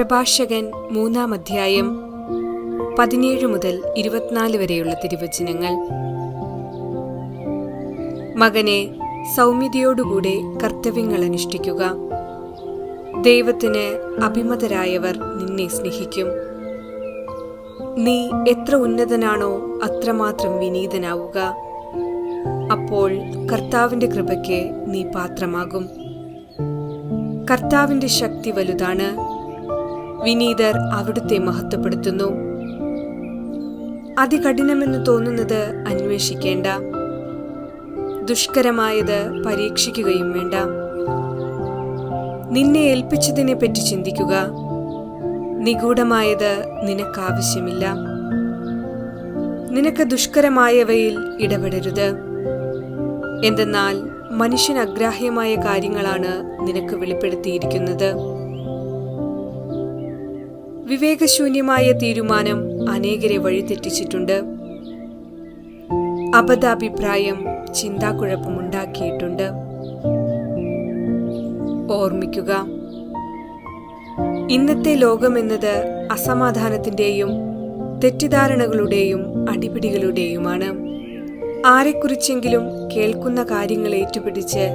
പ്രഭാഷകൻ മൂന്നാം അധ്യായം പതിനേഴ് മുതൽ ഇരുപത്തിനാല് വരെയുള്ള തിരുവചനങ്ങൾ. മകനെ സൗമ്യതയോടുകൂടെ കർത്തവ്യങ്ങൾ അനുഷ്ഠിക്കുക. ദൈവത്തിന് അഭിമതരായവർ നിന്നെ സ്നേഹിക്കും. നീ എത്ര ഉന്നതനാണോ അത്രമാത്രം വിനീതനാവുക. അപ്പോൾ കർത്താവിന്റെ കൃപയ്ക്ക് നീ പാത്രമാകും. കർത്താവിന്റെ ശക്തി വലുതാണ്. വിനീതർ അവിടുത്തെ മഹത്വപ്പെടുത്തുന്നു. അതികഠിനമെന്ന് തോന്നുന്നത് അന്വേഷിക്കേണ്ട. ദുഷ്കരമായത് പരീക്ഷിക്കുകയും വേണ്ട. നിന്നെ ഏൽപ്പിച്ചതിനെ പറ്റി ചിന്തിക്കുക. നിഗൂഢമായത് നിനക്കാവശ്യമില്ല. നിനക്ക് ദുഷ്കരമായവയിൽ ഇടപെടരുത്. എന്തെന്നാൽ മനുഷ്യൻ അഗ്രാഹ്യമായ കാര്യങ്ങളാണ് നിനക്ക് വെളിപ്പെടുത്തിയിരിക്കുന്നത്. വിവേകശൂന്യമായ തീരുമാനം അനേകരെ വഴിതെറ്റിച്ചിട്ടുണ്ട്. അബദ്ധാഭിപ്രായം ചിന്താക്കുഴപ്പമുണ്ടാക്കിയിട്ടുണ്ട്. ഓർമ്മിക്കുക ഇന്നത്തെ ലോകമെന്നത് അസമാധാനത്തിന്റെയും തെറ്റിദ്ധാരണകളുടെയും അടിപിടികളുടെയുമാണ്. ആരെക്കുറിച്ചെങ്കിലും കേൾക്കുന്ന കാര്യങ്ങൾ ഏറ്റുപിടിച്ച്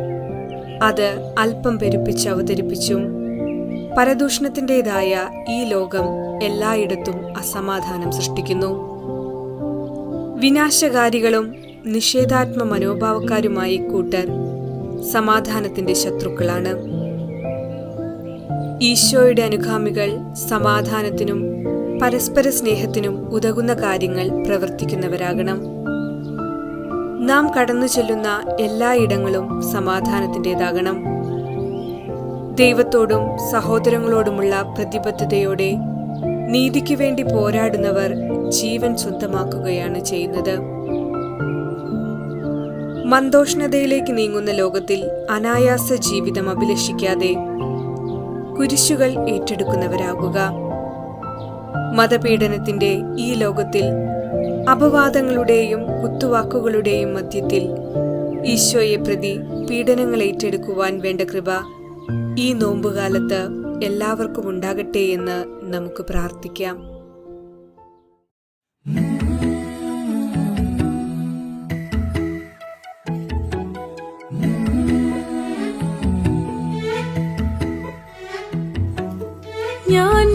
അത് അല്പം പെരുപ്പിച്ച് അവതരിപ്പിച്ചും പരദൂഷണത്തിന്റെതായ ഈ ലോകം എല്ലായിടത്തും അസമാധാനം സൃഷ്ടിക്കുന്നു. വിനാശകാരികളും നിഷേധാത്മ മനോഭാവക്കാരുമായി കൂട്ടർ സമാധാനത്തിന്റെ ശത്രുക്കളാണ്. ഈശോയുടെ അനുഗാമികൾ സമാധാനത്തിനും പരസ്പര സ്നേഹത്തിനും ഉതകുന്ന കാര്യങ്ങൾ പ്രവർത്തിക്കുന്നവരാകണം. നാം കടന്നു ചെല്ലുന്ന എല്ലായിടങ്ങളും സമാധാനത്തിന്റെതാകണം ദൈവത്തോടും സഹോദരങ്ങളോടുമുള്ള പ്രതിബദ്ധതയോടെ നീതിക്ക് വേണ്ടി പോരാടുന്നവർ ജീവൻ സ്വന്തമാക്കുകയാണ് ചെയ്യുന്നത്. മന്ദോഷ്ണതയിലേക്ക് നീങ്ങുന്ന ലോകത്തിൽ അനായാസ ജീവിതം അഭിലഷിക്കാതെ കുരിശുകൾ ഏറ്റെടുക്കുന്നവരാകുക. മതപീഡനത്തിന്റെ ഈ ലോകത്തിൽ അപവാദങ്ങളുടെയും കുത്തുവാക്കുകളുടെയും മധ്യത്തിൽ ഈശോയെ പ്രതി പീഡനങ്ങൾ ഏറ്റെടുക്കുവാൻ വേണ്ട കൃപ ഈ നോമ്പുകാലത്ത് എല്ലാവർക്കും ഉണ്ടാകട്ടെ എന്ന് നമുക്ക് പ്രാർത്ഥിക്കാം. ഞാൻ